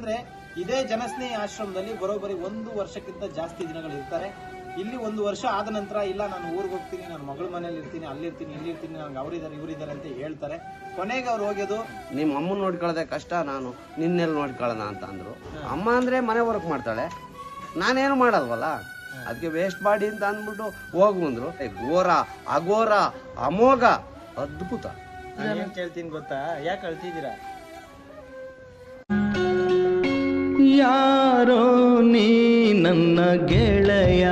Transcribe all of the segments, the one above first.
ಅಂದ್ರೆ ಇದೇ ಜನಸ್ನೇಹಿ ಆಶ್ರಮದಲ್ಲಿ ಬರೋಬ್ಬರಿ ಒಂದು ವರ್ಷಕ್ಕಿಂತ ಜಾಸ್ತಿ ದಿನಗಳು ಇರ್ತಾರೆ. ಇಲ್ಲಿ ಒಂದು ವರ್ಷ ಆದ ನಂತರ ಇಲ್ಲ ನಾನು ಊರಿಗೆ ಹೋಗ್ತೀನಿ ನನ್ನ ಮಗಳ ಮನೇಲಿ ಇರ್ತೀನಿ ಅಲ್ಲಿರ್ತೀನಿ ಇಲ್ಲಿರ್ತೀನಿ ನಂಗೆ ಅವರಿದ್ದಾರೆ ಇವರಿದ್ದಾರೆ ಅಂತ ಹೇಳ್ತಾರೆ. ಕೊನೆಗೆ ಅವ್ರು ಹೋಗೋದು ನಿಮ್ಮ ಅಮ್ಮನ ನೋಡ್ಕೊಳ್ಳೋದೇ ಕಷ್ಟ ನಾನು ನಿನ್ನೆಲ್ಲಿ ನೋಡ್ಕೊಳ್ಳೋಣ ಅಂತ ಅಂದ್ರು. ಅಮ್ಮ ಅಂದ್ರೆ ಮನೆ ವರ್ಕ್ ಮಾಡ್ತಾಳೆ. ನಾನೇನು ಮಾಡಲ್ವಲ್ಲ ಅದಕ್ಕೆ ವೇಸ್ಟ್ ಮಾಡಿ ಅಂತ ಅಂದ್ಬಿಟ್ಟು ಹೋಗು ಅಂದ್ರು. ಏ, ಘೋರ ಅಘೋರ ಅಮೋಘ ಅದ್ಭುತ. ಕೇಳ್ತೀನಿ ಗೊತ್ತಾ? ಯಾಕೆ ಅಳ್ತಿದ್ದೀರಾ? ಯಾರೋ ನೀ ನನ್ನ ಗೆಳೆಯ.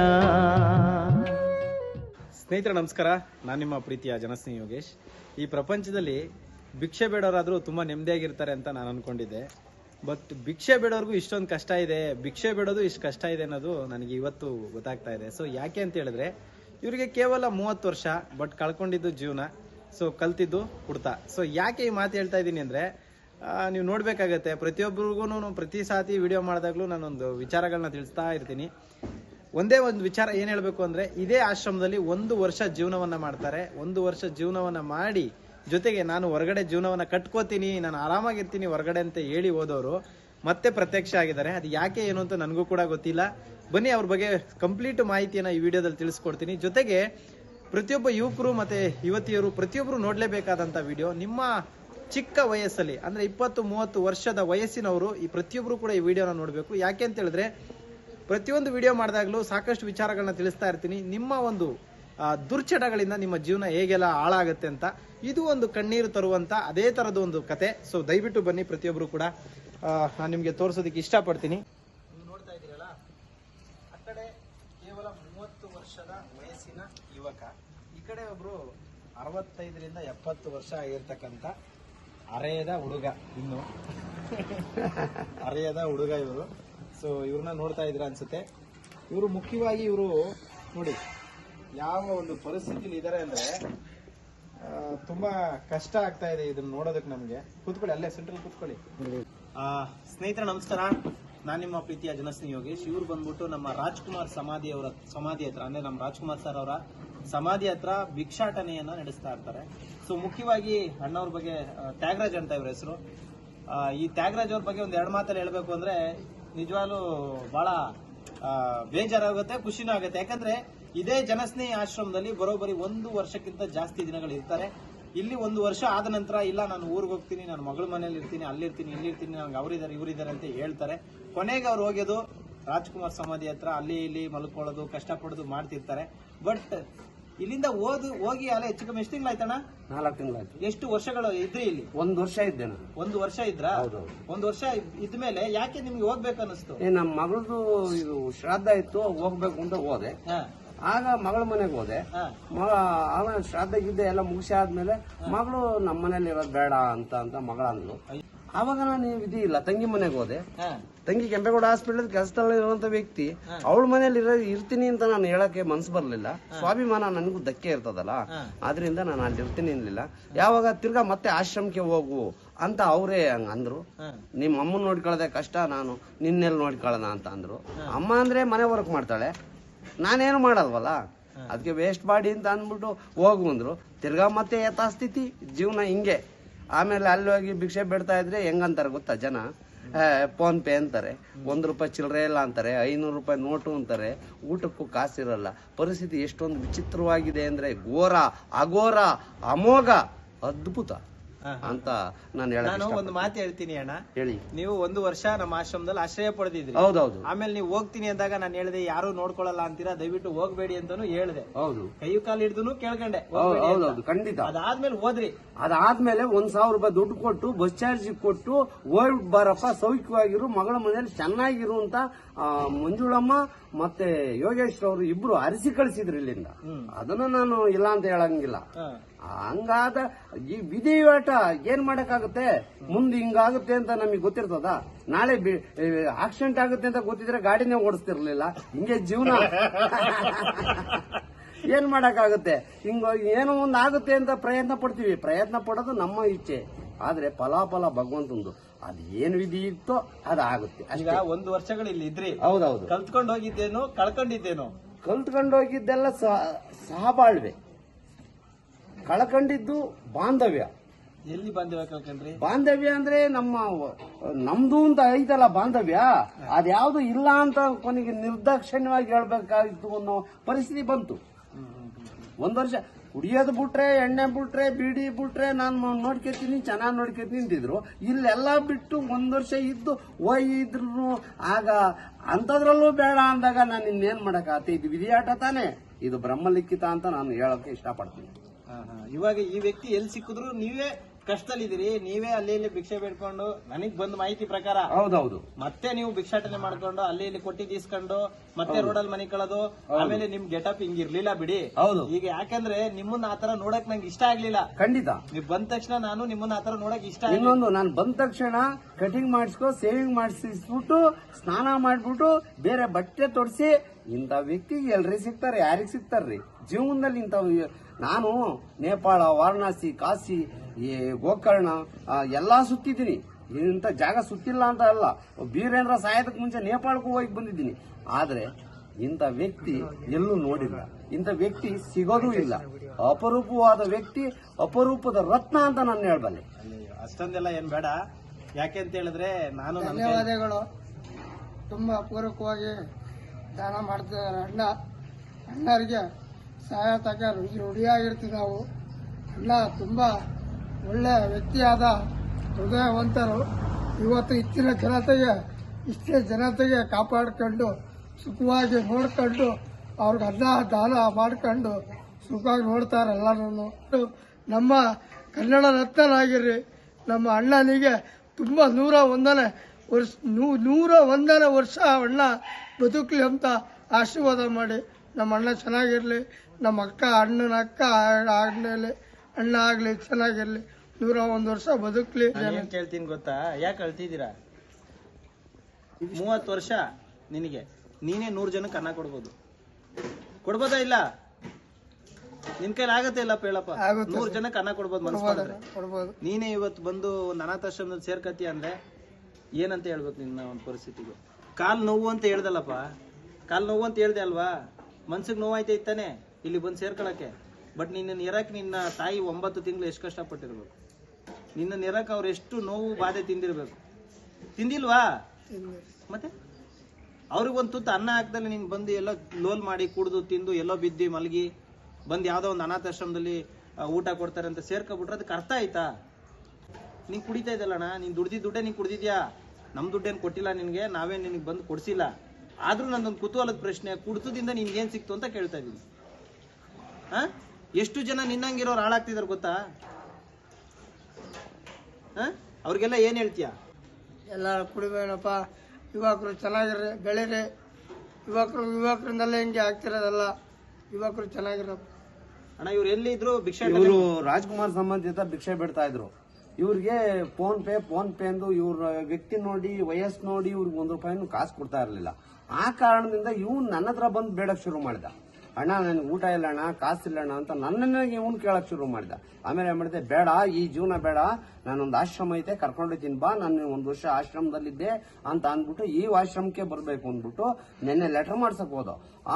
ಸ್ನೇಹಿತರೆ, ನಮಸ್ಕಾರ. ನಾನು ನಿಮ್ಮ ಪ್ರೀತಿಯ ಜನಸ್ನೇಹಿ ಯೋಗೇಶ್. ಈ ಪ್ರಪಂಚದಲ್ಲಿ ಭಿಕ್ಷೆ ಬೇಡೋರಾದರೂ ತುಂಬ ನೆಮ್ಮದಿಯಾಗಿರ್ತಾರೆ ಅಂತ ನಾನು ಅನ್ಕೊಂಡಿದ್ದೆ. ಬಟ್ ಭಿಕ್ಷೆ ಬೇಡೋರ್ಗೂ ಇಷ್ಟೊಂದು ಕಷ್ಟ ಇದೆ. ಭಿಕ್ಷೆ ಬೇಡೋದು ಇಷ್ಟು ಕಷ್ಟ ಇದೆ ಅನ್ನೋದು ನನಗೆ ಇವತ್ತು ಗೊತ್ತಾಗ್ತಾ ಇದೆ. ಸೊ ಯಾಕೆ ಅಂತ ಹೇಳಿದ್ರೆ, ಇವರಿಗೆ ಕೇವಲ ಮೂವತ್ತು ವರ್ಷ ಬಟ್ ಕಳ್ಕೊಂಡಿದ್ದು ಜೀವನ. ಸೊ ಕಲ್ತಿದ್ದು ಕುಡ್ತಾ ಸೊ ಯಾಕೆ ಈ ಮಾತು ಹೇಳ್ತಾ ಇದ್ದೀನಿ ಅಂದ್ರೆ ನೀವು ನೋಡಬೇಕಾಗತ್ತೆ. ಪ್ರತಿಯೊಬ್ಬರಿಗೂ ಪ್ರತಿ ಸಾತಿ ವಿಡಿಯೋ ಮಾಡಿದಾಗಲೂ ನಾನೊಂದು ವಿಚಾರಗಳನ್ನ ತಿಳಿಸ್ತಾ ಇರ್ತೀನಿ. ಒಂದೇ ಒಂದು ವಿಚಾರ ಏನು ಹೇಳಬೇಕು ಅಂದ್ರೆ, ಇದೇ ಆಶ್ರಮದಲ್ಲಿ ಒಂದು ವರ್ಷ ಜೀವನವನ್ನ ಮಾಡ್ತಾರೆ. ಒಂದು ವರ್ಷ ಜೀವನವನ್ನ ಮಾಡಿ, ಜೊತೆಗೆ ನಾನು ಹೊರಗಡೆ ಜೀವನವನ್ನ ಕಟ್ಕೋತೀನಿ, ನಾನು ಆರಾಮಾಗಿರ್ತೀನಿ ಹೊರಗಡೆ ಅಂತ ಹೇಳಿ ಹೋದವರು, ಮತ್ತೆ ಪ್ರತ್ಯಕ್ಷ ಆಗಿದ್ದಾರೆ. ಅದು ಯಾಕೆ ಏನು ಅಂತ ನನಗೂ ಕೂಡ ಗೊತ್ತಿಲ್ಲ. ಬನ್ನಿ ಅವ್ರ ಬಗ್ಗೆ ಕಂಪ್ಲೀಟ್ ಮಾಹಿತಿಯನ್ನ ಈ ವಿಡಿಯೋದಲ್ಲಿ ತಿಳಿಸ್ಕೊಡ್ತೀನಿ. ಜೊತೆಗೆ ಪ್ರತಿಯೊಬ್ಬ ಯುವಕರು ಮತ್ತೆ ಯುವತಿಯರು ಪ್ರತಿಯೊಬ್ಬರು ನೋಡ್ಲೇಬೇಕಾದಂತ ವಿಡಿಯೋ, ನಿಮ್ಮ ಚಿಕ್ಕ ವಯಸ್ಸಲ್ಲಿ, ಅಂದ್ರೆ ಇಪ್ಪತ್ತು ಮೂವತ್ತು ವರ್ಷದ ವಯಸ್ಸಿನವರು ಈ ಪ್ರತಿಯೊಬ್ಬರು ಕೂಡ ಈ ವಿಡಿಯೋನ ನೋಡಬೇಕು. ಯಾಕೆ ಅಂತ ಹೇಳಿದ್ರೆ, ಪ್ರತಿಯೊಂದು ವಿಡಿಯೋ ಮಾಡಿದಾಗಲೂ ಸಾಕಷ್ಟು ವಿಚಾರಗಳನ್ನ ತಿಳಿಸ್ತಾ ಇರ್ತೀನಿ. ನಿಮ್ಮ ಒಂದು ದುರ್ಚಟಗಳಿಂದ ನಿಮ್ಮ ಜೀವನ ಹೇಗೆಲ್ಲ ಹಾಳಾಗುತ್ತೆ ಅಂತ, ಇದು ಒಂದು ಕಣ್ಣೀರು ತರುವಂತ ಅದೇ ತರದ ಒಂದು ಕತೆ. ಸೊ ದಯವಿಟ್ಟು ಬನ್ನಿ ಪ್ರತಿಯೊಬ್ಬರು ಕೂಡ ನಾನು ನಿಮಗೆ ತೋರಿಸೋದಕ್ಕೆ ಇಷ್ಟಪಡ್ತೀನಿ. ನೀವು ನೋಡ್ತಾ ಇದ್ದೀರಲ್ಲ, ಆ ಕಡೆ ಕೇವಲ ಮೂವತ್ತು ವರ್ಷದ ವಯಸ್ಸಿನ ಯುವಕ, ಈ ಕಡೆ ಒಬ್ರು ಅರವತ್ತೈದರಿಂದ ಎಪ್ಪತ್ತು ವರ್ಷ ಆಗಿರ್ತಕ್ಕಂಥ ಅರೆಯದ ಹುಡುಗ ಇನ್ನು. ಅರೆಯದ ಹುಡುಗ ಇವರು. ಸೊ ಇವ್ರನ್ನ ನೋಡ್ತಾ ಇದ್ರ ಅನ್ಸುತ್ತೆ. ಇವರು ಮುಖ್ಯವಾಗಿ ಇವರು ನೋಡಿ, ಯಾವ ಒಂದು ಪರಿಸ್ಥಿತಿಲಿ ಇದಾರೆ ಅಂದ್ರೆ ತುಂಬಾ ಕಷ್ಟ ಆಗ್ತಾ ಇದೆ ಇದನ್ನ ನೋಡೋದಕ್ಕೆ ನಮ್ಗೆ. ಕೂತ್ಕೊಳ್ಳಿ, ಅಲ್ಲೇ ಸೆಂಟ್ರಲ್ ಕೂತ್ಕೊಳ್ಳಿ. ಸ್ನೇಹಿತರೆ, ನಮಸ್ಕಾರ. ನಾನು ನಿಮ್ಮ ಪ್ರೀತಿಯ ಜನಸ್ನೇಹಿ ಯೋಗೇಶ್. ಇವ್ರು ಬಂದ್ಬಿಟ್ಟು ನಮ್ಮ ರಾಜ್ಕುಮಾರ್ ಸಮಾಧಿ ಅವರ ಸಮಾಧಿ ಹತ್ರ, ಅಂದ್ರೆ ನಮ್ಮ ರಾಜ್ಕುಮಾರ್ ಸರ್ ಅವರ ಸಮಾಧಿ ಹತ್ರ ಭಿಕ್ಷಾಟನೆಯನ್ನ ನಡೆಸ್ತಾ ಇರ್ತಾರೆ. ಸೊ ಮುಖ್ಯವಾಗಿ ಅಣ್ಣವ್ರ ಬಗ್ಗೆ ತ್ಯಾಗರಾಜ್ ಅಂತ ಇವ್ರ ಹೆಸರು. ಈ ತ್ಯಾಗರಾಜ್ ಅವ್ರ ಬಗ್ಗೆ ಒಂದ್ ಎರಡು ಮಾತಲ್ಲಿ ಹೇಳ್ಬೇಕು ಅಂದ್ರೆ, ನಿಜವಾಗ್ಲೂ ಬಹಳ ಬೇಜಾರಾಗುತ್ತೆ, ಖುಷಿನೂ ಆಗುತ್ತೆ. ಯಾಕಂದ್ರೆ ಇದೇ ಜನಸ್ನೇಹಿ ಆಶ್ರಮದಲ್ಲಿ ಬರೋಬ್ಬರಿ ಒಂದು ವರ್ಷಕ್ಕಿಂತ ಜಾಸ್ತಿ ದಿನಗಳು ಇರ್ತಾರೆ. ಇಲ್ಲಿ ಒಂದು ವರ್ಷ ಆದ ನಂತರ, ಇಲ್ಲ, ನಾನು ಊರಿಗೆ ಹೋಗ್ತೀನಿ, ನಾನು ಮಗಳ ಮನೇಲಿ ಇರ್ತೀನಿ, ಅಲ್ಲಿರ್ತೀನಿ, ಇಲ್ಲಿರ್ತೀನಿ ನನಗೆ ಅವರಿದ್ದಾರೆ ಇವರಿದ್ದಾರೆ ಅಂತ ಹೇಳ್ತಾರೆ. ಕೊನೆಗೆ ಅವ್ರು ಹೋಗೋದು ರಾಜ್ಕುಮಾರ್ ಸಮಾಧಿ ಹತ್ರ, ಅಲ್ಲಿ ಇಲ್ಲಿ ಮಲ್ಕೊಳ್ಳೋದು, ಕಷ್ಟಪಡೋದು ಮಾಡ್ತಿರ್ತಾರೆ. ಬಟ್ ಇಲ್ಲಿಂದ ಓದು ಹೋಗಿ ಅಲ್ಲ ಹೆಚ್ಚು ಕಮ್ಮಿ ಎಷ್ಟು ತಿಂಗಳಾಯ್ತಣ್ಣ ನಾಲ್ಕು ತಿಂಗಳಾಯ್ತು ಎಷ್ಟು ವರ್ಷಗಳು ಇದ್ರಿ ಇಲ್ಲಿ? ಒಂದ್ ವರ್ಷ ಇದ್ದೆ ನಾನು. ಒಂದು ವರ್ಷ ಇದ್ರ? ಹೌದು ಒಂದು ವರ್ಷ ಇದ್ಮೇಲೆ ಯಾಕೆ ನಿಮ್ಗೆ ಹೋಗ್ಬೇಕು ಅನಿಸ್ತು ಏ ನಮ್ಮ ಮಗಳದು ಇದು ಶ್ರಾದ್ದ ಇತ್ತು ಹೋಗ್ಬೇಕು ಅಂತ ಹೋದೆ. ಹಾ. ಆಗ ಮಗಳ ಮನೆಗೆ ಹೋದೆ. ಮಗ ಆಮೇಲೆ ಶ್ರಾದ್ದ ಗಿದ್ದೆ ಎಲ್ಲ ಮುಗಿಸಿ ಆದ್ಮೇಲೆ ಮಗಳು ನಮ್ಮ ಮನೇಲಿ ಇರೋದು ಬೇಡ ಅಂತ ಅಂತ ಮಗಳ ಅಂದ್ಲು ಆವಾಗ ನಾನು ವಿಧಿ ಇಲ್ಲ. ತಂಗಿ ಮನೆಗೆ ಹೋದೆ. ತಂಗಿ ಕೆಂಪೇಗೌಡ ಹಾಸ್ಪಿಟಲ್ ಕೆಲಸದಲ್ಲಿ ಇರುವಂತ ವ್ಯಕ್ತಿ ಅವಳ ಮನೇಲಿ ಇರೋ ಇರ್ತೀನಿ ಅಂತ ನಾನು ಹೇಳಕ್ಕೆ ಮನ್ಸು ಬರ್ಲಿಲ್ಲ. ಸ್ವಾಭಿಮಾನ ನನಗೂ ಧಕ್ಕೆ ಇರ್ತದಲ್ಲ? ಆದ್ರಿಂದ ನಾನು ಅಲ್ಲಿ ಇರ್ತೀನಿ ಅನ್ಲಿಲ್ಲ ಯಾವಾಗ ತಿರ್ಗಾ ಮತ್ತೆ ಆಶ್ರಮಕ್ಕೆ ಹೋಗು ಅಂತ ಅವರೇ ಹಂಗ ಅಂದ್ರು. ನಿಮ್ಮ ಅಮ್ಮನ ನೋಡ್ಕೊಳ್ಳೋದೇ ಕಷ್ಟ ನಾನು ನಿನ್ನೆಲ್ಲಿ ನೋಡ್ಕೊಳ್ಳೋಣ ಅಂತ ಅಂದ್ರು. ಅಮ್ಮ ಅಂದ್ರೆ ಮನೆ ವರ್ಕ್ ಮಾಡ್ತಾಳೆ. ನಾನೇನು ಮಾಡಲ್ವಲ್ಲ? ಅದಕ್ಕೆ ವೇಸ್ಟ್ ಮಾಡಿ ಅಂತ ಅಂದ್ಬಿಟ್ಟು ಹೋಗು ಅಂದ್ರು. ತಿರ್ಗಾ ಮತ್ತೆ ಯಥಾಸ್ಥಿತಿ ಜೀವನ ಹಿಂಗೆ. ಆಮೇಲೆ ಅಲ್ಲಿ ಹೋಗಿ ಭಿಕ್ಷೆ ಬಿಡ್ತಾ ಇದ್ರೆ ಹೆಂಗಂತಾರೆ ಗೊತ್ತಾ ಜನ? ಫೋನ್ ಪೇ ಅಂತಾರೆ. ಒಂದು ರೂಪಾಯಿ ಚಿಲ್ಲರೆ ಇಲ್ಲ ಅಂತಾರೆ, ಐನೂರು ರೂಪಾಯಿ ನೋಟು ಅಂತಾರೆ. ಊಟಕ್ಕೂ ಕಾಸಿರಲ್ಲ. ಪರಿಸ್ಥಿತಿ ಎಷ್ಟೊಂದು ವಿಚಿತ್ರವಾಗಿದೆ ಅಂದ್ರೆ ಘೋರ, ಅಘೋರ, ಅಮೋಘ, ಅದ್ಭುತ. ಅಂತ ನಾನು ನಾನು ಒಂದು ಮಾತು ಹೇಳ್ತೀನಿ ಅಣ್ಣ. ಹೇಳಿ. ನೀವು ಒಂದು ವರ್ಷ ನಮ್ಮ ಆಶ್ರಮದಲ್ಲಿ ಆಶ್ರಯ ಪಡೆದಿದ್ರಿ. ಹೌದೌದು. ಆಮೇಲೆ ನೀವು ಹೋಗ್ತೀನಿ ಅಂದಾಗ ನಾನು ಹೇಳಿದೆ ಯಾರು ನೋಡ್ಕೊಳ್ಳಲ್ಲ ಅಂತೀರಾ? ದಯವಿಟ್ಟು ಹೋಗ್ಬೇಡಿ ಅಂತಾನು ಹೇಳಿದೆ. ಹೌದು. ಕೈ ಕಾಲು ಹಿಡ್ದು ಕೇಳ್ಕೊಂಡೆ. ಹೌದೌದು ಖಂಡಿತ. ಅದಾದ್ಮೇಲೆ ಹೋದ್ರಿ. ಅದಾದ್ಮೇಲೆ ಒಂದ್ ಸಾವಿರ ರೂಪಾಯಿ ದುಡ್ಡು ಕೊಟ್ಟು ಬಸ್ ಚಾರ್ಜ್ ಕೊಟ್ಟು ಹೋಗ್ ಬಾರಪ್ಪ ಸೌಖ್ಯವಾಗಿರು ಮಗಳ ಮನೇಲಿ ಚೆನ್ನಾಗಿರು ಅಂತ ಮಂಜುಳಮ್ಮ ಮತ್ತೆ ಯೋಗೇಶ್ ಅವರು ಇಬ್ರು ಅರಿಸಿ ಕಳಿಸಿದ್ರು ಇಲ್ಲಿಂದ. ಅದನ್ನ ನಾನು ಇಲ್ಲ ಅಂತ ಹೇಳಂಗಿಲ್ಲ. ಹಂಗಾದ ಈ ವಿಧಿಯಾಟ ಏನ್ ಮಾಡಕ್ಕಾಗುತ್ತೆ? ಮುಂದೆ ಹಿಂಗಾಗುತ್ತೆ ಅಂತ ನಮಗೆ ಗೊತ್ತಿರ್ತದ? ನಾಳೆ ಆಕ್ಸಿಡೆಂಟ್ ಆಗುತ್ತೆ ಅಂತ ಗೊತ್ತಿದ್ರೆ ಗಾಡಿನೇ ಓಡಿಸ್ತಿರ್ಲಿಲ್ಲ. ಹಿಂಗೆ ಜೀವನ. ಏನ್ ಮಾಡಕ್ಕಾಗುತ್ತೆ? ಹಿಂಗ ಏನೋ ಒಂದು ಆಗುತ್ತೆ ಅಂತ ಪ್ರಯತ್ನ ಪಡ್ತೀವಿ. ಪ್ರಯತ್ನ ಪಡೋದು ನಮ್ಮ ಇಚ್ಛೆ. ಆದ್ರೆ ಫಲಾಫಲ ಭಗವಂತಂದು ಅದ್ ಏನ್ ವಿಧಿ ಇತ್ತೋ ಅದಾಗುತ್ತೆ ಈಗ ಒಂದು ವರ್ಷಗಳು ಇಲ್ಲಿ ಇದ್ರಿ. ಹೌದೌದು. ಕಲ್ತ್ಕೊಂಡು ಹೋಗಿದ್ದೇನು ಕಳ್ಕೊಂಡಿದ್ದೇನು? ಕಲ್ತ್ಕೊಂಡು ಹೋಗಿದ್ದೆಲ್ಲ ಸಹ- ಸಹಬಾಳ್ವೆ ಕಳ್ಕೊಂಡಿದ್ದು ಬಾಂಧವ್ಯ. ಎಲ್ಲಿ ಬಾಂಧವ್ಯ ಕಳ್ಕೊಂಡ್ರಿ? ಬಾಂಧವ್ಯ ಅಂದ್ರೆ ನಮ್ಮ ನಮ್ದು ಅಂತ ಐತಲ್ಲ ಬಾಂಧವ್ಯ. ಅದ್ಯಾವ್ದು ಇಲ್ಲ ಅಂತ ಕೊನೆಗೆ ನಿರ್ದಾಕ್ಷಿಣ್ಯವಾಗಿ ಹೇಳ್ಬೇಕಾಗಿತ್ತು ಅನ್ನೋ ಪರಿಸ್ಥಿತಿ ಬಂತು. ಒಂದ್ ವರ್ಷ ಕುಡಿಯೋದು ಬಿಟ್ರೆ, ಎಣ್ಣೆ ಬಿಟ್ರೆ, ಬೀಡಿ ಬಿಟ್ರೆ ನಾನು ನೋಡ್ಕೊತೀನಿ, ಚೆನ್ನಾಗಿ ನೋಡ್ಕೊತೀನಿ ಅಂತಿದ್ರು. ಇಲ್ಲೆಲ್ಲ ಬಿಟ್ಟು ಒಂದು ವರ್ಷ ಇದ್ದು ಒಯ್ಯಿದ್ರು ಆಗ ಅಂಥದ್ರಲ್ಲೂ ಬೇಡ ಅಂದಾಗ ನಾನು ಇನ್ನೇನ್ ಆತ? ಇದು ವಿಧಿಯಾಟ ತಾನೇ? ಇದು ಬ್ರಹ್ಮಲಿಖಿತ ಅಂತ ನಾನು ಹೇಳೋಕೆ ಇಷ್ಟಪಡ್ತೀನಿ. ಇವಾಗ ಈ ವ್ಯಕ್ತಿ ಎಲ್ಲಿ ಸಿಕ್ಕಿದ್ರು ನೀವೇ ಕಷ್ಟದಲ್ಲಿದ್ದೀರಿ ನೀವೇ ಅಲ್ಲಿ ಇಲ್ಲಿ ಭಿಕ್ಷೆ ಬೇಡ್ಕೊಂಡು ನನಗ್ ಬಂದ ಮಾಹಿತಿ ಪ್ರಕಾರ ಹೌದೌದು. ಮತ್ತೆ ನೀವು ಭಿಕ್ಷಾಟನೆ ಮಾಡ್ಕೊಂಡು ಅಲ್ಲಿ ಇಲ್ಲಿ ಕೊಟ್ಟಿ ತೀಸ್ಕೊಂಡು ಮತ್ತೆ ರೋಡಲ್ಲಿ ಮನೆ ಕಳೋದು ಆಮೇಲೆ ನಿಮ್ ಗೆಟಪ್ ಹಿಂಗಿರ್ಲಿಲ್ಲ ಬಿಡಿ. ಹೌದು. ಈಗ ಯಾಕಂದ್ರೆ ನಿಮ್ಮನ್ನ ಆತರ ನೋಡಕ್ ನಂಗೆ ಇಷ್ಟ ಆಗ್ಲಿಲ್ಲ. ಖಂಡಿತ. ನೀವ್ ಬಂದ ತಕ್ಷಣ ನಾನು ನಿಮ್ಮನ್ನ ಆತರ ನೋಡಕ್ ಇಷ್ಟ ಆಗ್ಲಿಲ್ಲ. ಇನ್ನೊಂದು ನಾನು ಬಂದ ತಕ್ಷಣ ಕಟಿಂಗ್ ಮಾಡಿಸ್ಕೊ ಸೇವಿಂಗ್ ಮಾಡಿಸ್ಬಿಟ್ಟು ಸ್ನಾನ ಮಾಡ್ಬಿಟ್ಟು ಬೇರೆ ಬಟ್ಟೆ ತೊಡಿಸಿ ಇಂಥ ವ್ಯಕ್ತಿಗೆ ಎಲ್ರಿ ಸಿಗ್ತಾರೆ ಯಾರಿಗೆ ಸಿಗ್ತಾರ್ರಿ? ಜೀವನದಲ್ಲಿ ಇಂಥ ನಾನು ನೇಪಾಳ ವಾರಣಾಸಿ ಕಾಶಿ ಈ ಗೋಕರ್ಣ ಎಲ್ಲ ಸುತ್ತಿದ್ದೀನಿ. ಇಂಥ ಜಾಗ ಸುತ್ತಿಲ್ಲ ಅಂತ ಅಲ್ಲ. ಬೀರೇಂದ್ರ ಸಾಯೋದಕ್ಕೆ ಮುಂಚೆ ನೇಪಾಳಕ್ಕೂ ಹೋಗಿ ಬಂದಿದ್ದೀನಿ. ಆದ್ರೆ ಇಂಥ ವ್ಯಕ್ತಿ ಎಲ್ಲೂ ನೋಡಿಲ್ಲ. ಇಂಥ ವ್ಯಕ್ತಿ ಸಿಗೋದೂ ಇಲ್ಲ. ಅಪರೂಪವಾದ ವ್ಯಕ್ತಿ ಅಪರೂಪದ ರತ್ನ ಅಂತ ನಾನು ಹೇಳಬಲ್ಲೆ. ಅಷ್ಟೊಂದೆಲ್ಲ ಏನು ಬೇಡ. ಯಾಕೆ ಅಂತ ಹೇಳಿದ್ರೆ ನಾನು ಧನ್ಯವಾದಗಳು. ತುಂಬ ಅಪೂರ್ವಕವಾಗಿ ದಾನ ಮಾಡ್ತಿದ್ದಾರೆ ಅಣ್ಣ. ಅಣ್ಣರಿಗೆ ಸಹಾಯ ತಗ ರುಡಿಯಾಗಿರ್ತೀವಿ ನಾವು. ಅಣ್ಣ ತುಂಬ ಒಳ್ಳೆಯ ವ್ಯಕ್ತಿಯಾದ ಹೃದಯವಂತರು ಇವತ್ತು ಇತ್ತಿನ ಜನತೆಗೆ, ಇಷ್ಟೇ ಜನತೆಗೆ ಕಾಪಾಡಿಕೊಂಡು, ಸುಖವಾಗಿ ನೋಡ್ಕೊಂಡು, ಅವ್ರಿಗೆ ಅನ್ನ, ದಾನ ಮಾಡ್ಕೊಂಡು ಸುಖವಾಗಿ ನೋಡ್ತಾರೆ ಎಲ್ಲರೂ ನಮ್ಮ ಕನ್ನಡ ರತ್ನನಾಗಿರ್ರಿ ನಮ್ಮ ಅಣ್ಣನಿಗೆ ತುಂಬ ನೂರ ಒಂದನೇ ವರ್ಷ, ನೂ- ನೂರ ಒಂದನೇ ವರ್ಷ ಅಣ್ಣ ಬದುಕಲಿ ಅಂತ ಆಶೀರ್ವಾದ ಮಾಡಿ, ನಮ್ಮ ಅಣ್ಣ ಚೆನ್ನಾಗಿರಲಿ, ನಮ್ಮ ಅಕ್ಕ, ಅಣ್ಣನ ಅಕ್ಕ ಆಗಲಿ, ಅಣ್ಣ ಆಗಲಿ ಚೆನ್ನಾಗಿರಲಿ. ನೂರ ಒಂದ್ ವರ್ಷ ಬದುಕ್ಲಿ. ಕೇಳ್ತೀನಿ ಗೊತ್ತಾ? ಯಾಕೆ ಅಳ್ತಿದ್ದೀರಾ? ಮೂವತ್ತು ವರ್ಷ ನಿನಗೆ. ನೀನೇ ನೂರು ಜನಕ್ಕೆ ಅನ್ನ ಕೊಡ್ಬೋದು. ಕೊಡ್ಬೋದಾ ಇಲ್ಲ? ನಿನ್ ಕೈಲಿ ಆಗತ್ತೆ ಇಲ್ಲಪ್ಪ ಹೇಳಪ್ಪ ಆಗುತ್ತೆ ನೂರು ಜನಕ್ಕೆ ಅನ್ನ ಕೊಡ್ಬೋದು ಮನಸ್ಸು ಮಾಡಿದ್ರೆ. ಕೊಡ್ಬೋದು. ನೀನೇ ಇವತ್ತು ಬಂದು ಒಂದು ಅನಾಥಾಶ್ರಮದಲ್ಲಿ ಸೇರ್ಕತಿ ಅಂದ್ರೆ ಏನಂತ ಹೇಳ್ಬೇಕು ನಿನ್ನ ಒಂದು ಪರಿಸ್ಥಿತಿಗೆ? ಕಾಲ್ ನೋವು ಅಂತ ಹೇಳ್ದಲ್ಲಪ್ಪ? ಕಾಲ್ ನೋವು ಅಂತ ಹೇಳ್ದೆ ಅಲ್ವಾ? ಮನ್ಸಿಗೆ ನೋವಾಯ್ತಾ ಇತ್ತಾನೆ ಇಲ್ಲಿ ಬಂದು ಸೇರ್ಕೊಳಕ್ಕೆ. ಬಟ್ ನಿನ್ನ ಇರಕ್ಕೆ ನಿನ್ನ ತಾಯಿ ಒಂಬತ್ತು ತಿಂಗಳು ಎಷ್ಟು ಕಷ್ಟಪಟ್ಟಿರ್ಬೇಕು. ನಿನ್ನ ನೆರಕ್ಕೆ ಅವ್ರು ಎಷ್ಟು ನೋವು, ಬಾಧೆ ತಿಂದಿರ್ಬೇಕು. ತಿಂದಿಲ್ವಾ? ಮತ್ತೆ? ಅವ್ರಿಗೊಂದು ತುತ್ತು ಅನ್ನ ಹಾಕ್ದಲ್ಲಿ ನೀನು ಬಂದು ಎಲ್ಲ ಲೋಲ್ ಮಾಡಿ ಕುಡಿದು ತಿಂದು ಎಲ್ಲೋ ಬಿದ್ದು ಮಲಗಿ ಬಂದು ಯಾವುದೋ ಒಂದು ಅನಾಥಾಶ್ರಮದಲ್ಲಿ ಊಟ ಕೊಡ್ತಾರೆ ಅಂತ ಸೇರ್ಕೊಬಿಟ್ರೆ ಅದಕ್ಕೆ ಅರ್ಥ ಆಯ್ತಾ? ನೀನು ಕುಡಿತಾ ಇದ್ದಲ್ಲಣ್ಣ ನೀನು ದುಡ್ದಿದ್ದ ದುಡ್ಡೇ ನೀನು ಕುಡ್ದಿದ್ಯಾ? ನಮ್ಮ ದುಡ್ಡೇನು ಕೊಟ್ಟಿಲ್ಲ ನಿನಗೆ ನಾವೇ ನಿನಗೆ ಬಂದು ಕೊಡಿಸಿಲ್ಲ. ಆದರೂ ನಂದೊಂದು ಕುತೂಹಲದ ಪ್ರಶ್ನೆ, ಕುಡಿತದಿಂದ ನಿನ್ಗೇನು ಸಿಕ್ತು ಅಂತ ಕೇಳ್ತಾ ಇದ್ದೀನಿ ಹಾಂ ಎಷ್ಟು ಜನ ನಿನ್ನಂಗಿರೋರು ಹಾಳಾಗ್ತಿದಾರೆ ಗೊತ್ತಾ? ಹಾ? ಅವ್ರಿಗೆಲ್ಲ ಏನ್ ಹೇಳ್ತೀಯ? ಎಲ್ಲ ಕುಡಿಬೇಡಪ್ಪ. ಯುವಕರು ಚೆನ್ನಾಗಿರ್ರಿ ಬೆಳೀರಿ. ಯುವಕರು ಯುವಕರಿಂದಲೇ ಹಿಂಗೆ ಆಗ್ತಿರೋದಲ್ಲ. ಯುವಕರು ಚೆನ್ನಾಗಿರಪ್ಪ ಅಣ್ಣ ಇವ್ರು ಎಲ್ಲಿ ಇದ್ರು ಭಿಕ್ಷೆ ಇವರು ರಾಜ್ಕುಮಾರ್ ಸಂಬಂಧಿತ ಭಿಕ್ಷೆ ಬಿಡ್ತಾ ಇದ್ರು. ಇವ್ರಿಗೆ ಫೋನ್ ಪೇ ಫೋನ್ ಪೇ ಎಂದು ಇವ್ರ ವ್ಯಕ್ತಿ ನೋಡಿ ವಯಸ್ಸು ನೋಡಿ ಇವ್ರಿಗೆ ಒಂದು ರೂಪಾಯಿನೂ ಕಾಸು ಕೊಡ್ತಾ ಇರಲಿಲ್ಲ. ಆ ಕಾರಣದಿಂದ ಇವ್ನು ನನ್ನ ಹತ್ರ ಬಂದು ಬೇಡಕ್ ಶುರು ಮಾಡಿದ. ಅಣ್ಣ ನನಗೆ ಊಟ ಇಲ್ಲ ಅಣ್ಣ ಕಾಸಿಲ್ಲ ಅಣ್ಣ ಅಂತ ನನ್ನನ್ನೇ ಇವನು ಕೇಳಕ್ ಶುರು ಮಾಡಿದ. ಆಮೇಲೆ ಏನು ಮಾಡಿದೆ? ಬೇಡ ಈ ಜೀವನ ಬೇಡ. ನಾನೊಂದು ಆಶ್ರಮ ಐತೆ, ಕರ್ಕೊಂಡಿದ್ದೀನಿ, ಬಾ, ನಾನು ಒಂದು ವರ್ಷ ಆಶ್ರಮದಲ್ಲಿದ್ದೆ ಅಂತ ಅಂದ್ಬಿಟ್ಟು ಈ ಆಶ್ರಮಕ್ಕೆ ಬರಬೇಕು ಅಂದ್ಬಿಟ್ಟು ನಿನ್ನೆ ಲೆಟರ್ ಮಾಡ್ಸಕ್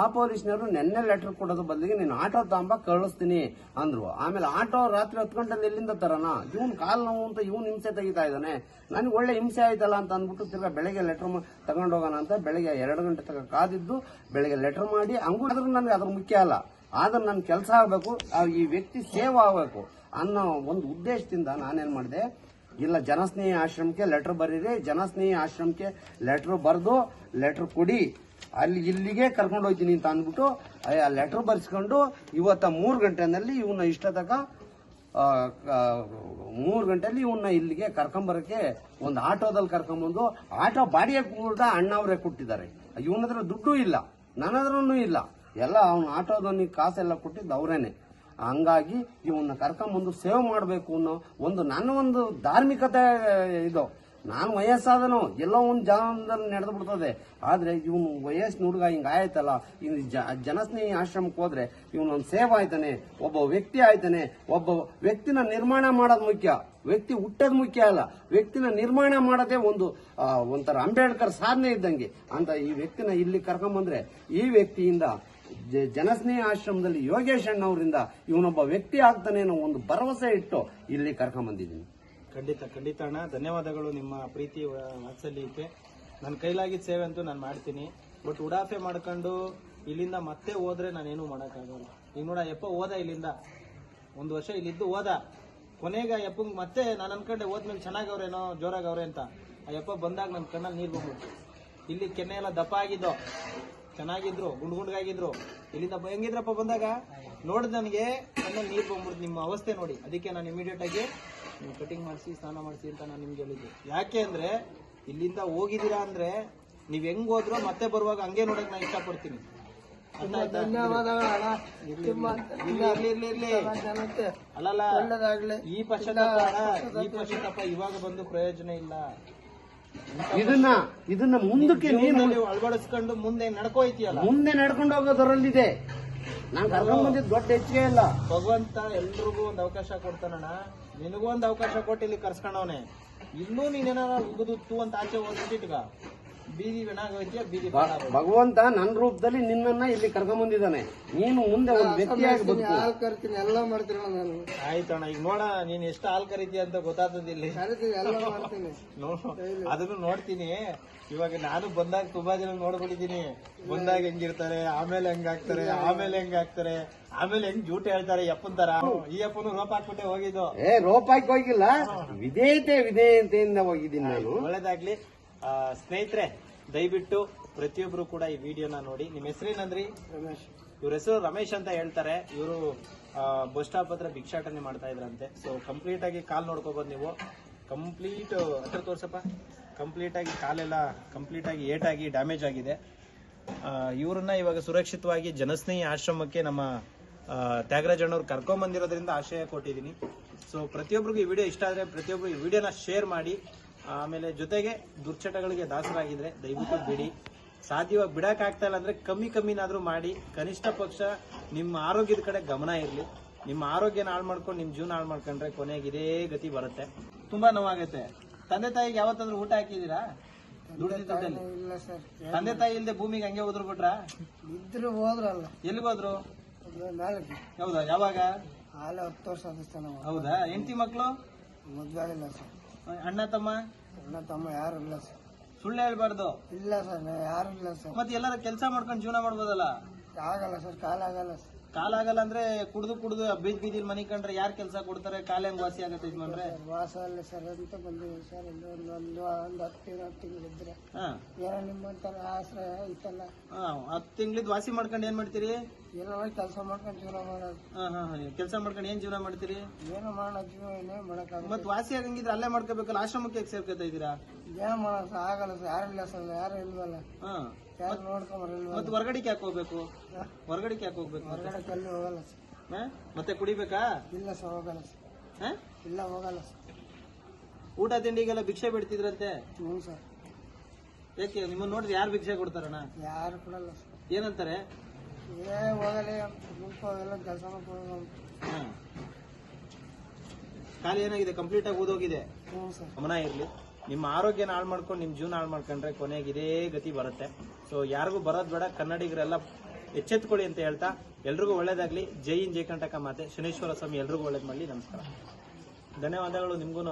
ಆ ಪೊಲೀಸ್ನವರು ನಿನ್ನೆ ಲೆಟರ್ ಕೊಡೋದು ಬದಲಿಗೆ ನೀನು ಆಟೋ ತಾಂಬ ಕಳಿಸ್ತೀನಿ ಅಂದ್ರು. ಆಮೇಲೆ ಆಟೋ ರಾತ್ರಿ ಹತ್ತು ಗಂಟೆಲಿ ಎಲ್ಲಿಂದ ತರನ ಇವನ್ ಕಾಲ್ ನೋವು ಅಂತ ಇವನ್ ಹಿಂಸೆ ತೆಗಿತಾ ಇದ್ದಾನೆ. ನನಗೆ ಒಳ್ಳೆ ಹಿಂಸೆ ಆಯ್ತಲ್ಲ ಅಂತ ಅಂದ್ಬಿಟ್ಟು ತಿರ್ಗಾ ಬೆಳಗ್ಗೆ ಲೆಟರ್ ತಗೊಂಡೋಗೋಣ ಅಂತ ಬೆಳಗ್ಗೆ ಎರಡು ಗಂಟೆ ತನಕ ಕಾದಿದ್ದು, ಬೆಳಗ್ಗೆ ಲೆಟರ್ ಮಾಡಿ ಹಂಗೂ ನನಗೆ ಅದ್ರ ಮುಖ್ಯ ಅಲ್ಲ. ಆದ್ರೆ ನನ್ನ ಕೆಲಸ ಆಗಬೇಕು ಈ ವ್ಯಕ್ತಿ ಸೇವ್ ಆಗಬೇಕು. ಅನ್ನೋ ಒಂದು ಉದ್ದೇಶದಿಂದ ನಾನೇನ್ ಮಾಡಿದೆ, ಇಲ್ಲ ಜನಸ್ನೇಹಿ ಆಶ್ರಮಕ್ಕೆ ಲೆಟರ್ ಬರೀರಿ, ಜನಸ್ನೇಹಿ ಆಶ್ರಮಕ್ಕೆ ಲೆಟರ್ ಬರೆದು ಲೆಟರ್ ಕೊಡಿ, ಅಲ್ಲಿ ಇಲ್ಲಿಗೆ ಕರ್ಕೊಂಡು ಹೋಗ್ತೀನಿ ಅಂತ ಅಂದ್ಬಿಟ್ಟು, ಆ ಲೆಟರ್ ಬರೆಸ್ಕೊಂಡು ಇವತ್ತ ಮೂರು ಗಂಟೆನಲ್ಲಿ ಇವನ್ನ ಇಷ್ಟ ತಕ ಮೂರು ಗಂಟೆಯಲ್ಲಿ ಇವನ್ನ ಇಲ್ಲಿಗೆ ಕರ್ಕೊಂಬರಕ್ಕೆ ಒಂದು ಆಟೋದಲ್ಲಿ ಕರ್ಕೊಂಬಂದು ಆಟೋ ಬಾಡಿಗೆ ಕೂಡ ಅಣ್ಣವರೇ ಕೊಟ್ಟಿದ್ದಾರೆ. ಇವನ ಹತ್ರ ದುಡ್ಡು ಇಲ್ಲ ನನ್ನ ಹತ್ರನೂ ಇಲ್ಲ. ಎಲ್ಲ ಅವನ ಆಟೋದವನಿಗೆ ಕಾಸೆಲ್ಲ ಕೊಟ್ಟಿದ್ದು ಅವರೇನೆ. ಹಂಗಾಗಿ ಇವನ್ನ ಕರ್ಕೊಂಬಂದು ಸೇವೆ ಮಾಡಬೇಕು ಅನ್ನೋ ಒಂದು ನನ್ನ ಒಂದು ಧಾರ್ಮಿಕತೆ ಇದು. ನಾನು ವಯಸ್ಸಾದನು, ಎಲ್ಲೋ ಒಂದು ಜಾಗದಲ್ಲಿ ನಡೆದು ಬಿಡ್ತದೆ. ಆದರೆ ಇವನು ವಯಸ್ಸಿನ ಹುಡುಗ ಹಿಂಗ ಆಯ್ತಲ್ಲ ಇವ್ ಜನಸ್ನೇಹಿ ಆಶ್ರಮಕ್ಕೆ ಹೋದ್ರೆ ಇವನೊಂದು ಸೇವ್ ಆಯ್ತಾನೆ, ಒಬ್ಬ ವ್ಯಕ್ತಿ ಆಯ್ತಾನೆ, ಒಬ್ಬ ವ್ಯಕ್ತಿನ ನಿರ್ಮಾಣ ಮಾಡೋದು ಮುಖ್ಯ. ವ್ಯಕ್ತಿ ಹುಟ್ಟೋದು ಮುಖ್ಯ ಅಲ್ಲ. ವ್ಯಕ್ತಿನ ನಿರ್ಮಾಣ ಮಾಡೋದೇ ಒಂದು ಒಂಥರ ಅಂಬೇಡ್ಕರ್ ಸಾಧನೆ ಇದ್ದಂಗೆ. ಅಂತ ಈ ವ್ಯಕ್ತಿನ ಇಲ್ಲಿ ಕರ್ಕೊಂಬಂದ್ರೆ ಈ ವ್ಯಕ್ತಿಯಿಂದ ಜನಸ್ನೇಹಿ ಆಶ್ರಮದಲ್ಲಿ ಯೋಗೇಶ್ ಅಣ್ಣವರಿಂದ ಇವನೊಬ್ಬ ವ್ಯಕ್ತಿ ಆಗ್ತಾನೆ ಅನ್ನೋ ಒಂದು ಭರವಸೆ ಇಟ್ಟು ಇಲ್ಲಿ ಕರ್ಕೊಂಬಂದಿದ್ದೀನಿ. ಖಂಡಿತ ಖಂಡಿತ ಅಣ್ಣ. ಧನ್ಯವಾದಗಳು ನಿಮ್ಮ ಪ್ರೀತಿ ವಾತ್ಸಲ್ಯಕ್ಕೆ. ನನ್ನ ಕೈಲಾಗಿದ್ದ ಸೇವೆ ಅಂತೂ ನಾನು ಮಾಡ್ತೀನಿ. ಬಟ್ ಉಡಾಫೆ ಮಾಡ್ಕೊಂಡು ಇಲ್ಲಿಂದ ಮತ್ತೆ ಹೋದ್ರೆ ನಾನೇನು ಮಾಡೋಕ್ಕಾಗಲ್ಲ. ಈಗ ನೋಡ ಎಪ್ಪ ಓದ ಇಲ್ಲಿಂದ. ಒಂದು ವರ್ಷ ಇಲ್ಲಿದ್ದು ಹೋದ. ಕೊನೆಗೆ ಯಪ್ಪಂಗ್ ಮತ್ತೆ ನಾನು ಅನ್ಕೊಂಡೆ ಹೋದ್ಮೇಲೆ ಚೆನ್ನಾಗವ್ರೇನೋ, ಜೋರಾಗವ್ರೆ ಅಂತ. ಆ ಯಪ್ಪ ಬಂದಾಗ ನನ್ನ ಕಣ್ಣಲ್ಲಿ ನೀರು ಬಂದ್ಬಿಟ್ಟು ಇಲ್ಲಿ ಕೆನ್ನೆ ಎಲ್ಲ ದಪ್ಪ ಆಗಿದ್ದು. ಚೆನ್ನಾಗಿದ್ರು ಗುಂಡ್ ಗುಂಡ್ಗಾಗಿದ್ರು ಇಲ್ಲಿಂದ ಹೆಂಗಿದ್ರಪ್ಪ ಬಂದಾಗ? ನೋಡಿದ್ ನನಗೆ ನನ್ನ ನೀರು ಬಂದ್ಬಿಡ್ತು ನಿಮ್ಮ ಅವಸ್ಥೆ ನೋಡಿ. ಅದಕ್ಕೆ ನಾನು ಇಮಿಡಿಯೇಟ್ ಆಗಿ ನೀವು ಕಟಿಂಗ್ ಮಾಡಿಸಿ ಸ್ನಾನ ಮಾಡಿಸಿ ಅಂತ ನಾನು ನಿಮ್ಗೆ ಹೇಳಿದ್ದೆ. ಯಾಕೆ ಅಂದ್ರೆ ಇಲ್ಲಿಂದ ಹೋಗಿದ್ದೀರಾ ಅಂದ್ರೆ ನೀವು ಹೆಂಗ್ ಹೋದ್ರೋ ಮತ್ತೆ ಬರುವಾಗ ಹಂಗೆ ನೋಡಕ್ ನಾನು ಇಷ್ಟಪಡ್ತೀನಿ. ಅಲ್ಲಲ್ಲ ಈ ಪಶ್ಚಾತ್ತಾಪ ಈ ಪಶ್ಚಾತ್ತಾಪ ಇವಾಗ ಬಂದು ಪ್ರಯೋಜನ ಇಲ್ಲ. ಇದನ್ನ ಇದನ್ನ ಮುಂದಕ್ಕೆ ನೀನು ನೀವು ಅಳವಡಿಸ್ಕೊಂಡು ಮುಂದೆ ನಡ್ಕೋಯ್ತೀಯಲ್ಲ? ಮುಂದೆ ನಡ್ಕೊಂಡು ಹೋಗೋದರಲ್ಲಿದೆ. ನಾನು ಕರ್ಕೊಂಡ್ ಬಂದಿದ್ದು ದೊಡ್ಡ ಹೆಚ್ಚಿಗೆ ಇಲ್ಲ ಭಗವಂತ ಎಲ್ರಿಗೂ ಒಂದ್ ಅವಕಾಶ ಕೊಡ್ತಾನಣ್ಣ. ನಿನಗೂ ಒಂದ್ ಅವಕಾಶ ಕೊಟ್ಟು ಇಲ್ಲಿ ಕರ್ಸ್ಕೊಂಡವನೆ. ಇನ್ನೂ ನೀನೇನಾರ ಉಗುದು ತೂ ಅಂತ ಆಚೆ ಹೋಗ್ಬಿಟ್ಟಿಟ್ಗ ಭಗವಂತ ನನ್ನ ರೂಪದಲ್ಲಿ ನಿನ್ನನ್ನ ಇಲ್ಲಿ ಕರ್ಕೊಂಬಂದಿದ್ದಾನೆ. ನೀನು ಮುಂದೆ ಒಂದು ವ್ಯಕ್ತಿಯಾಗಿ ಬದುಕು ಹಾಲು ಕರಿತೀನಿ ಎಲ್ಲ ಮಾಡ್ತೀನಿ ಅಣ್ಣ ನಾನು. ಆಯ್ತಣ್ಣ ಈಗ ನೋಡ ನೀನ್ ಎಷ್ಟು ಹಾಲ್ ಕರಿತೀಯ ಅಂತ ಗೊತ್ತಾಗ್ತದ ಇಲ್ಲಿ ಕರಿತೀನಿ ಎಲ್ಲ ಮಾಡ್ತೀನಿ. ನೋಡು ಅದನ್ನು ನೋಡ್ತೀನಿ. ಇವಾಗ ನಾನು ಬಂದಾಗ ತುಂಬಾ ಜನ ನೋಡ್ಬಿಟ್ಟಿದೀನಿ ಬಂದಾಗ ಹೆಂಗಿರ್ತಾರೆ ಆಮೇಲೆ ಹೆಂಗಾಗ್ತಾರೆ ಆಮೇಲೆ ಹೆಂಗಾಗ್ತಾರೆ ಆಮೇಲೆ ಹೆಂಗ್ ಜೂಟ್ ಹೇಳ್ತಾರೆ ಯಪ್ಪನ್ ತರ ಈ ಅಪ್ಪನು ರೋಪ್ ಹಾಕ್ಬಿಟ್ಟೆ ಹೋಗಿದ್ದು. ಏ ಹಾಕಿ ಹೋಗಿಲ್ಲ. ವಿಧೇಯತೆ ವಿಧೇಯತೆಯಿಂದ ಹೋಗಿದ್ದೀನಿ ನಾನು. ಒಳ್ಳೇದಾಗ್ಲಿ. ಸ್ನೇಹಿತರೆ ದಯವಿಟ್ಟು ಪ್ರತಿಯೊಬ್ರು ಕೂಡ ಈ ವಿಡಿಯೋನ ನೋಡಿ. ನಿಮ್ಮ ಹೆಸರೇನಂದ್ರಿ ರಮೇಶ್. ಇವ್ರ ಹೆಸರು ರಮೇಶ್ ಅಂತ ಹೇಳ್ತಾರೆ. ಇವರು ಬಸ್ ಸ್ಟಾಪ್ ಹತ್ರ ಭಿಕ್ಷಾಟನೆ ಮಾಡ್ತಾ ಇದ್ರಂತೆ. ಸೊ ಕಂಪ್ಲೀಟ್ ಆಗಿ ಕಾಲ್ ನೋಡ್ಕೋಬಹುದು ನೀವು. ಕಂಪ್ಲೀಟ್ ಹತ್ರ ತೋರ್ಸಪ್ಪ. ಕಂಪ್ಲೀಟ್ ಆಗಿ ಕಾಲೆಲ್ಲ ಕಂಪ್ಲೀಟ್ ಆಗಿ ಏಟಾಗಿ ಡ್ಯಾಮೇಜ್ ಆಗಿದೆ. ಇವ್ರನ್ನ ಇವಾಗ ಸುರಕ್ಷಿತವಾಗಿ ಜನಸ್ನೇಹಿ ಆಶ್ರಮಕ್ಕೆ ನಮ್ಮ ತ್ಯಾಗರಾಜ್ ಅಣ್ಣವ್ರು ಕರ್ಕೊಂಬಂದಿರೋದ್ರಿಂದ ಆಶಯ ಕೊಟ್ಟಿದ್ದೀನಿ. ಸೊ ಪ್ರತಿಯೊಬ್ಬರಿಗೂ ಈ ವಿಡಿಯೋ ಇಷ್ಟ ಆದರೆ ಪ್ರತಿಯೊಬ್ಬರು ಈ ವಿಡಿಯೋನ ಶೇರ್ ಮಾಡಿ. ಆಮೇಲೆ ಜೊತೆಗೆ ದುರ್ಚಟಗಳಿಗೆ ದಾಸರಾಗಿದ್ರೆ ದಯವಿಟ್ಟು ಬಿಡಿ. ಸಾಧ್ಯವಾಗಿ ಬಿಡಕ್ ಆಗ್ತಾ ಇಲ್ಲ ಅಂದ್ರೆ ಕಮ್ಮಿ ಕಮ್ಮಿನಾದ್ರೂ ಮಾಡಿ. ಕನಿಷ್ಠ ಪಕ್ಷ ನಿಮ್ಮ ಆರೋಗ್ಯದ ಕಡೆ ಗಮನ ಇರಲಿ. ನಿಮ್ಮ ಆರೋಗ್ಯನ ಹಾಳು ಮಾಡ್ಕೊಂಡು ನಿಮ್ಮ ಜೀವನ ಹಾಳು ಮಾಡ್ಕೊಂಡ್ರೆ ಕೊನೆಗೆ ಇದೇ ಗತಿ ಬರುತ್ತೆ. ತುಂಬಾ ನೋವಾಗುತ್ತೆ. ತಂದೆ ತಾಯಿಗೆ ಯಾವತ್ತಾದ್ರೂ ಊಟ ದುಡ್ಡಲ್ಲಿ? ಇಲ್ಲ ಸರ್. ತಂದೆ ತಾಯಿ ಇಲ್ಲದೆ ಭೂಮಿಗೆ ಹಂಗೆ ಹೋದ್ರು ಬಿಟ್ರ ಇದ್ರು ಹೋದ್ರಲ್ಲ. ಎಲ್ಲಿಗೆ ಹೋದ್ರು? ನಾಲ್ಕು ಹೌದಾ? ಯಾವಾಗ? ಹಾಲೆ ಹತ್ತು ವರ್ಷ ಹೌದಾ? ಹೆಂಡತಿ ಮಕ್ಕಳು ಮದ್ವೆ ಆಗಿಲ್ಲ ಸರ್. ಅಣ್ಣ ತಮ್ಮ? ಅಣ್ಣ ತಮ್ಮ ಯಾರು ಇಲ್ಲ ಸರ್. ಸುಳ್ಳು ಹೇಳ್ಬಾರ್ದು. ಇಲ್ಲ ಸರ್ ಯಾರು ಇಲ್ಲ ಸರ್. ಮತ್ತೆ ಎಲ್ಲರೂ ಕೆಲಸ ಮಾಡ್ಕೊಂಡು ಜೀವನ ಮಾಡ್ಬೋದಲ್ಲ? ಆಗಲ್ಲ ಸರ್ ಕಾಲ ಆಗಲ್ಲ ಸರ್. ಕಾಲ ಆಗಲ್ಲ ಅಂದ್ರೆ ಕುಡ್ದು ಕುಡ್ದು ಬೀದ್ ಬೀದಿಲ್ ಮನಿ ಕಂಡ್ರೆ ಯಾರ್ ಕೆಲಸ ಕೊಡ್ತಾರೆ? ಕಾಲ ಹೆಂಗ್ ವಾಸಿ ಆಗತ್ತೆ ಯಜಮಾನ್ರೆ? ವಾಸ ಅಲ್ಲ ಸರ್ ಅಂತ ಬಂದಿವಿ ಸರ್ ಒಂದು ಒಂದು ಒಂದು ಒಂದು ಹತ್ತು ತಿಂಗಳು ಇದ್ದರೆ ತಿಂಗಳು ಇದ್ರೆ. ಹಾ. ಏನೋ ನಿಮ್ಮಂತರ ಆಶ್ರಯ ಐತಲ್ಲ ಹತ್ತು ತಿಂಗಳಿದ್ ವಾಸಿ ಮಾಡ್ಕೊಂಡು ಏನ್ ಮಾಡ್ತೀರಿ? ಏನೋ ಕೆಲಸ ಮಾಡ್ಕೊಂಡು ಜೀವನ ಮಾಡೋದು. ಹಾ ಹಾ ಕೆಲಸ ಮಾಡ್ಕೊಂಡು ಏನ್ ಜೀವನ ಮಾಡ್ತೀರಿ? ಏನೋ ಮಾಡೋ ಜೀವನ ಏನೇ ಮಾಡೋಕ್ಕಾಗಲ್ಲ. ಮತ್ ವಾಸಿ ಆಗಂಗಿದ್ರೆ ಅಲ್ಲೇ ಮಾಡ್ಕೋಬೇಕಲ್ಲ ಆಶ್ರಮಕ್ಕೆ ಸೇರ್ಕೊತಾ ಇದೀರಾ? ಏನು ಮಾಡೋ ಆಗಲ್ಲ ಸರ್ ಯಾರು ಇಲ್ಲ ಸರ್ ಯಾರು ಇಲ್ವಲ್ಲ. ಹಾ ಹೊರಗಡೆ ಹೊರಗಡೆಗೆ ಯಾಕೆ ಹೋಗ್ಬೇಕು? ಹೊರಗಡೆ ಯಾಕೆ ಹೋಗ್ಬೇಕು ಮತ್ತೆ? ಹೊರಗಡೆ ಕಲ್ಲಿ ಹೋಗಲ್ಲ ಸರ್. ಹಾ? ಮತ್ತೆ ಕುಡಿಬೇಕಾ? ಇಲ್ಲ ಸರ್ ಹೋಗಲ್ಲ ಸರ್. ಹಾ? ಇಲ್ಲ ಹೋಗಲ್ಲ ಸರ್. ಊಟ ತಿಂಡಿಗೆಲ್ಲ ಭಿಕ್ಷೆ ಬಿಡ್ತಿದ್ರಂತೆ? ಹ್ಞೂ ಸರ್. ಯಾಕೆ ನಿಮ್ಮನ್ನ ನೋಡಿದ್ರೆ ಯಾರು ಭಿಕ್ಷೆ ಕೊಡ್ತಾರಣ್ಣ? ಯಾರು ಕೊಡಲ್ಲ ಸರ್. ಏನಂತಾರೆ? ಏ ಹೋಗಲ್ಲ ಗುಂಪು ಎಲ್ಲ ಕೆಲಸ ಮಾಡ್ಕೊಂಡು ಹಾ. ಕಾಲು ಏನಾಗಿದೆ? ಕಂಪ್ಲೀಟ್ ಆಗಿ ಓದೋಗಿದೆ? ಹ್ಞೂ ಸರ್. ಗಮನ ಇರಲಿ. ನಿಮ್ಮ ಆರೋಗ್ಯನ ಹಾಳು ಮಾಡ್ಕೊಂಡು ನಿಮ್ಮ ಜೀವನ ಹಾಳು ಮಾಡ್ಕೊಂಡ್ರೆ ಕೊನೆಗೆ ಇದೇ ಗತಿ ಬರುತ್ತೆ. ಸೊ ಯಾರಿಗೂ ಬರೋದು ಬೇಡ, ಕನ್ನಡಿಗರೆಲ್ಲ ಎಚ್ಚೆತ್ಕೊಳ್ಳಿ ಅಂತ ಹೇಳ್ತಾ, ಎಲ್ರಿಗೂ ಒಳ್ಳೇದಾಗ್ಲಿ. ಜೈ ಇನ್ ಜೈ ಕಂಟಕ ಮಾತೆ. ಶನೇಶ್ವರ ಸ್ವಾಮಿ ಎಲ್ರಿಗೂ ಒಳ್ಳೇದು ಮಾಡಲಿ. ನಮಸ್ಕಾರ. ಧನ್ಯವಾದಗಳು ನಿಮ್ಗೂ